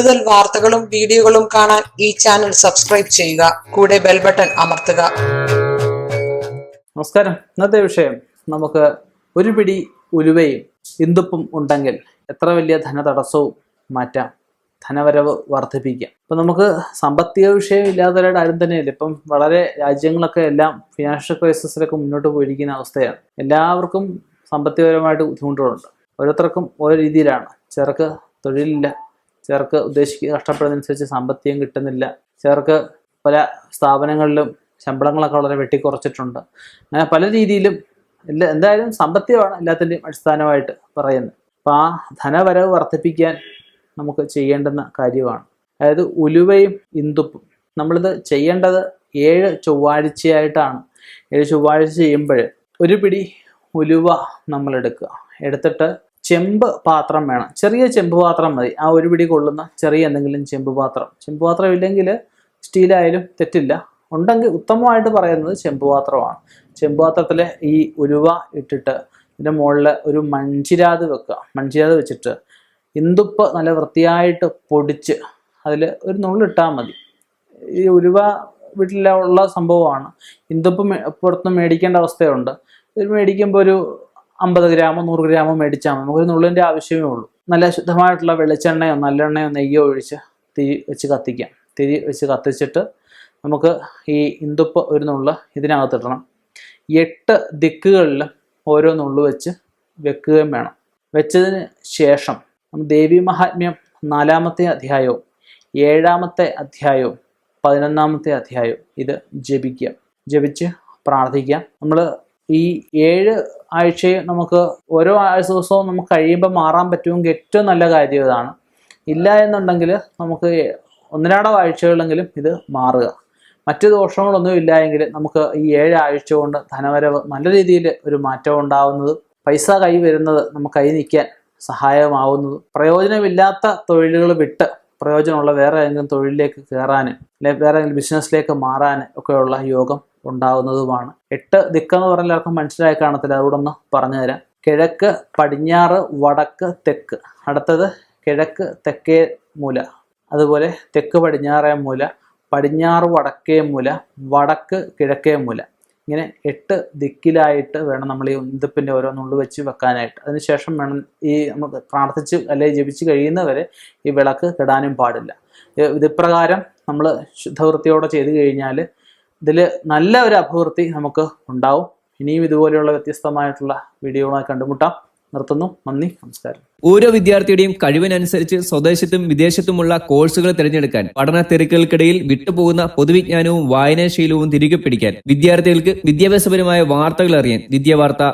കൂടുതൽ വാർത്തകളും വീഡിയോകളും കാണാൻ ഈ ചാനൽ സബ്സ്ക്രൈബ് ചെയ്യുക. കൂടെ ബെൽ ബട്ടൺ അമർത്തുക. നമസ്കാരം. ഇന്നത്തെ വിഷയം നമുക്ക് ഒരു പിടി ഉലുവയും ഇന്ദുപ്പും ഉണ്ടെങ്കിൽ എത്ര വലിയ ധനതടസ്സവും മാറ്റാം. ധനവരവ് വർദ്ധിപ്പിക്കാം. ഇപ്പം നമുക്ക് സാമ്പത്തിക വിഷയം ഇല്ലാത്തവരുടെ ആരും തന്നെയല്ല. ഇപ്പം വളരെ രാജ്യങ്ങളൊക്കെ എല്ലാം ഫിനാൻഷ്യൽ ക്രൈസിസിലൊക്കെ മുന്നോട്ട് പോയിരിക്കുന്ന അവസ്ഥയാണ്. എല്ലാവർക്കും സാമ്പത്തികപരമായിട്ട് ബുദ്ധിമുട്ടുകളുണ്ട്. ഓരോരുത്തർക്കും ഓരോ രീതിയിലാണ്. ചിലർക്ക് തൊഴിലില്ല ചിലർക്ക് ഉദ്ദേശിക്കുക കഷ്ടപ്പെടുന്നതനുസരിച്ച് സാമ്പത്തികം കിട്ടുന്നില്ല. ചിലർക്ക് പല സ്ഥാപനങ്ങളിലും ശമ്പളങ്ങളൊക്കെ വളരെ വെട്ടിക്കുറച്ചിട്ടുണ്ട്. അങ്ങനെ പല രീതിയിലും എല്ലാ എന്തായാലും സാമ്പത്തികമാണ് എല്ലാത്തിന്റെയും അടിസ്ഥാനമായിട്ട് പറയുന്നത്. അപ്പോൾ ആ ധനവരവ് വർദ്ധിപ്പിക്കാൻ നമുക്ക് ചെയ്യേണ്ടുന്ന കാര്യമാണ്. അതായത് ഉലുവയും ഇന്ദുപ്പും. നമ്മളിത് ചെയ്യേണ്ടത് ഏഴ് ചൊവ്വാഴ്ചയായിട്ടാണ്. ഏഴ് ചൊവ്വാഴ്ച ചെയ്യുമ്പോൾ ഒരു പിടി ഉലുവ നമ്മൾ എടുക്കുക എടുത്തിട്ട് ചെമ്പ് പാത്രം വേണം. ചെറിയ ചെമ്പ് പാത്രം മതി. ആ ഒരു പിടി കൊള്ളുന്ന ചെറിയ എന്തെങ്കിലും ചെമ്പ് പാത്രം. ചെമ്പ് പാത്രം ഇല്ലെങ്കിൽ സ്റ്റീലായാലും തെറ്റില്ല. ഉണ്ടെങ്കിൽ ഉത്തമമായിട്ട് പറയുന്നത് ചെമ്പ് പാത്രമാണ്. ചെമ്പ് പാത്രത്തിൽ ഈ ഉരുവ ഇട്ടിട്ട് ഇതിന്റെ മുകളിൽ ഒരു മൺചിരാത് വെക്കുക. മൺചിരാത് വെച്ചിട്ട് ഇന്ദുപ്പ് നല്ല വൃത്തിയായിട്ട് പൊടിച്ച് അതിൽ ഒരു നുള്ളിട്ടാൽ മതി. ഈ ഉരുവ വീട്ടിലുള്ള സംഭവമാണ്. ഇന്ദുപ്പ് പുറത്തുനിന്ന് പുറത്ത് മേടിക്കേണ്ട അവസ്ഥയുണ്ട്. ഇത് മേടിക്കുമ്പോൾ ഒരു അമ്പത് ഗ്രാമോ നൂറ് ഗ്രാമോ മേടിച്ചാൽ മതി. നമുക്കൊരു നുള്ളിന്റെ ആവശ്യമേ ഉള്ളൂ. നല്ല ശുദ്ധമായിട്ടുള്ള വെളിച്ചെണ്ണയോ നല്ലെണ്ണയോ നെയ്യോ ഒഴിച്ച് തിരി വെച്ച് കത്തിക്കാം. തിരി വെച്ച് കത്തിച്ചിട്ട് നമുക്ക് ഈ ഇന്ദുപ്പ് ഒരു നുള്ള് ഇതിനകത്തിടണം എട്ട് ദിക്കുകളിലും ഓരോ നുള്ളു വെച്ച് വെക്കുകയും വേണം. വെച്ചതിന് ശേഷം ദേവി മഹാത്മ്യം നാലാമത്തെ അധ്യായവും ഏഴാമത്തെ അധ്യായവും പതിനൊന്നാമത്തെ അധ്യായവും ഇത് ജപിക്കുക ജപിച്ച് പ്രാർത്ഥിക്കാം. നമ്മൾ ഈ ഏഴ് ആഴ്ചയും നമുക്ക് ഓരോ ആഴ്ച ദിവസവും നമുക്ക് കഴിയുമ്പോൾ മാറാൻ പറ്റുമെങ്കിൽ ഏറ്റവും നല്ല കാര്യം ഇതാണ്. ഇല്ല എന്നുണ്ടെങ്കിൽ നമുക്ക് ഒന്നിനാടോ ആഴ്ചകളെങ്കിലും ഇത് മാറുക. മറ്റ് ദോഷങ്ങളൊന്നും ഇല്ല എങ്കിൽ നമുക്ക് ഈ ഏഴ് ആഴ്ച കൊണ്ട് ധനവരവ് നല്ല രീതിയിൽ ഒരു മാറ്റം ഉണ്ടാവുന്നത് പൈസ കൈ വരുന്നത് നമുക്ക് കൈ നിൽക്കാൻ സഹായമാവുന്നത് പ്രയോജനമില്ലാത്ത തൊഴിലുകൾ വിട്ട് പ്രയോജനമുള്ള വേറെ ഏതെങ്കിലും തൊഴിലിലേക്ക് കയറാൻ അല്ലെങ്കിൽ വേറെ ഏതെങ്കിലും ബിസിനസ്സിലേക്ക് മാറാൻ ഒക്കെയുള്ള യോഗം ഉണ്ടാവുന്നതുമാണ്. എട്ട് ദിക്കെന്ന് പറഞ്ഞാൽ എല്ലാവർക്കും മനസ്സിലായി കാണത്തില്ല. അതുകൂടെ ഒന്ന് പറഞ്ഞുതരാം കിഴക്ക് പടിഞ്ഞാറ് വടക്ക് തെക്ക്. അടുത്തത് കിഴക്ക് തെക്കേ മൂല. അതുപോലെ തെക്ക് പടിഞ്ഞാറേ മൂല പടിഞ്ഞാറ് വടക്കേ മൂല വടക്ക് കിഴക്കേ മൂല. ഇങ്ങനെ എട്ട് ദിക്കിലായിട്ട് വേണം നമ്മൾ ഈ ഇന്ദപ്പിന്റെ ഓരോ വെച്ച് വെക്കാനായിട്ട്. അതിനുശേഷം വേണം ഈ നമുക്ക് പ്രാർത്ഥിച്ച് അല്ലെങ്കിൽ ജപിച്ച് കഴിയുന്നവരെ ഈ വിളക്ക് കിടാനും പാടില്ല. ഇത് ഇതിപ്രകാരം നമ്മൾ ശുദ്ധവൃത്തിയോടെ ചെയ്ത് കഴിഞ്ഞാൽ ഇതിൽ നല്ല ഒരു അഭിവൃദ്ധി നമുക്ക് ഉണ്ടാവും. ഇനിയും ഇതുപോലെയുള്ള വ്യത്യസ്തമായിട്ടുള്ള വീഡിയോകളായി കണ്ടുമുട്ടാം. നിർത്തുന്നു. നന്ദി. നമസ്കാരം. ഓരോ വിദ്യാർത്ഥിയുടെയും കഴിവിനനുസരിച്ച് സ്വദേശത്തും വിദേശത്തുമുള്ള കോഴ്സുകൾ തിരഞ്ഞെടുക്കാൻ പഠന തിരക്കുകൾക്കിടയിൽ വിട്ടുപോകുന്ന പൊതുവിജ്ഞാനവും വായനാശീലവും തിരികെ പിടിക്കാൻ വിദ്യാർത്ഥികൾക്ക് വിദ്യാഭ്യാസപരമായ വാർത്തകൾ അറിയാൻ. വിദ്യാവാർത്ത.